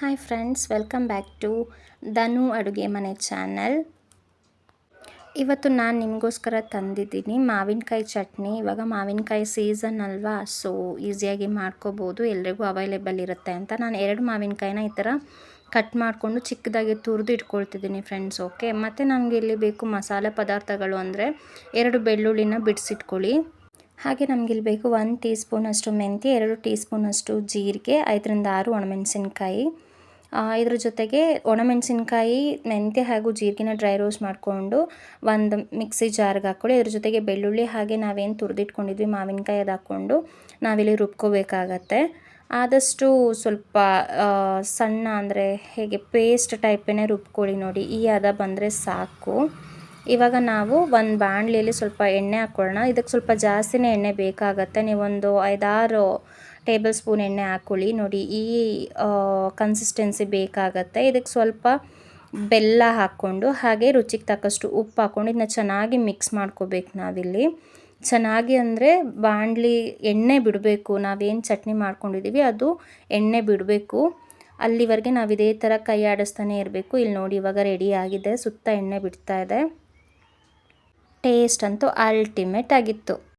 Hi friends welcome back to Dhanu ಅಡುಗೆ ಮನೆ channel ಇವತ್ತು ನಾನು ನಿಮಗೋಸ್ಕರ ತಂದಿದ್ದೀನಿ ಮಾವಿನಕಾಯಿ ಚಟ್ನಿ. ಇವಾಗ ಮಾವಿನಕಾಯಿ ಸೀಸನ್ ಅಲ್ವಾ ಸೊ ಈಸಿಯಾಗಿ ಮಾಡ್ಕೋಬೋದು. ಎಲ್ರಿಗೂ ಅವೈಲೇಬಲ್ ಇರುತ್ತೆ ಅಂತ. ನಾನು ಎರಡು ಮಾವಿನಕಾಯಿನ ಈ ಥರ ಕಟ್ ಮಾಡಿಕೊಂಡು ಚಿಕ್ಕದಾಗಿ ತುರಿದು ಇಟ್ಕೊಳ್ತಿದ್ದೀನಿ ಫ್ರೆಂಡ್ಸ್ ಓಕೆ ಮತ್ತು ನನಗೆ ಇಲ್ಲಿ ಬೇಕು ಮಸಾಲೆ ಪದಾರ್ಥಗಳು ಅಂದರೆ ಎರಡು ಬೆಳ್ಳುಳ್ಳಿನ ಬಿಡಿಸಿಟ್ಕೊಳ್ಳಿ. ಹಾಗೆ ನಮಗಿಲ್ಲಿ ಬೇಕು ಒಂದು ಟೀ ಸ್ಪೂನಷ್ಟು ಮೆಂತ್ಯ, ಎರಡು ಟೀ ಸ್ಪೂನಷ್ಟು ಜೀರಿಗೆ, ಐದರಿಂದ ಆರು ಒಣಮೆಣಸಿನ್ಕಾಯಿ. ಇದ್ರ ಜೊತೆಗೆ ಒಣಮೆಣಸಿನ್ಕಾಯಿ ಮೆಂತ್ಯ ಹಾಗೂ ಜೀರಿಗೆನ ಡ್ರೈ ರೋಸ್ಟ್ ಮಾಡಿಕೊಂಡು ಒಂದು ಮಿಕ್ಸಿ ಜಾರ್ಗೆ ಹಾಕ್ಕೊಳ್ಳಿ. ಇದ್ರ ಜೊತೆಗೆ ಬೆಳ್ಳುಳ್ಳಿ ಹಾಗೆ ನಾವೇನು ತುರಿದಿಟ್ಕೊಂಡಿದ್ವಿ ಮಾವಿನಕಾಯಿ ಅದು ಹಾಕ್ಕೊಂಡು ನಾವಿಲ್ಲಿ ರುಬ್ಕೋಬೇಕಾಗತ್ತೆ. ಆದಷ್ಟು ಸ್ವಲ್ಪ ಸಣ್ಣ ಅಂದರೆ ಹೇಗೆ ಪೇಸ್ಟ್ ಟೈಪೇ ರುಬ್ಕೊಳ್ಳಿ ನೋಡಿ, ಈ ಹದ ಬಂದರೆ ಸಾಕು. ಇವಾಗ ನಾವು ಒಂದು ಬಾಣಲಿಯಲ್ಲಿ ಸ್ವಲ್ಪ ಎಣ್ಣೆ ಹಾಕ್ಕೊಳ್ಳೋಣ ಇದಕ್ಕೆ ಸ್ವಲ್ಪ ಜಾಸ್ತಿನೇ ಎಣ್ಣೆ ಬೇಕಾಗತ್ತೆ. ನೀವೊಂದು ಐದಾರು ಟೇಬಲ್ ಸ್ಪೂನ್ ಎಣ್ಣೆ ಹಾಕ್ಕೊಳ್ಳಿ ನೋಡಿ, ಈ ಕನ್ಸಿಸ್ಟೆನ್ಸಿ ಬೇಕಾಗತ್ತೆ. ಇದಕ್ಕೆ ಸ್ವಲ್ಪ ಬೆಲ್ಲ ಹಾಕ್ಕೊಂಡು, ಹಾಗೆ ರುಚಿಗೆ ತಕ್ಕಷ್ಟು ಉಪ್ಪು ಹಾಕ್ಕೊಂಡು ಇದನ್ನ ಚೆನ್ನಾಗಿ ಮಿಕ್ಸ್ ಮಾಡ್ಕೋಬೇಕು ನಾವಿಲ್ಲಿ. ಚೆನ್ನಾಗಿ ಅಂದರೆ ಬಾಣಲಿ ಎಣ್ಣೆ ಬಿಡಬೇಕು. ನಾವೇನು ಚಟ್ನಿ ಮಾಡ್ಕೊಂಡಿದ್ದೀವಿ ಅದು ಎಣ್ಣೆ ಬಿಡಬೇಕು. ಅಲ್ಲಿವರೆಗೆ ನಾವು ಇದೇ ಥರ ಕೈ ಆಡಿಸ್ತಾನೆ ಇರಬೇಕು. ಇಲ್ಲಿ ನೋಡಿ, ಇವಾಗ ರೆಡಿ ಆಗಿದೆ. ಸುತ್ತ ಎಣ್ಣೆ ಬಿಡ್ತಾ ಇದೆ. ಟೇಸ್ಟ್ ಅಂತೂ ಅಲ್ಟಿಮೇಟ್ ಆಗಿತ್ತು.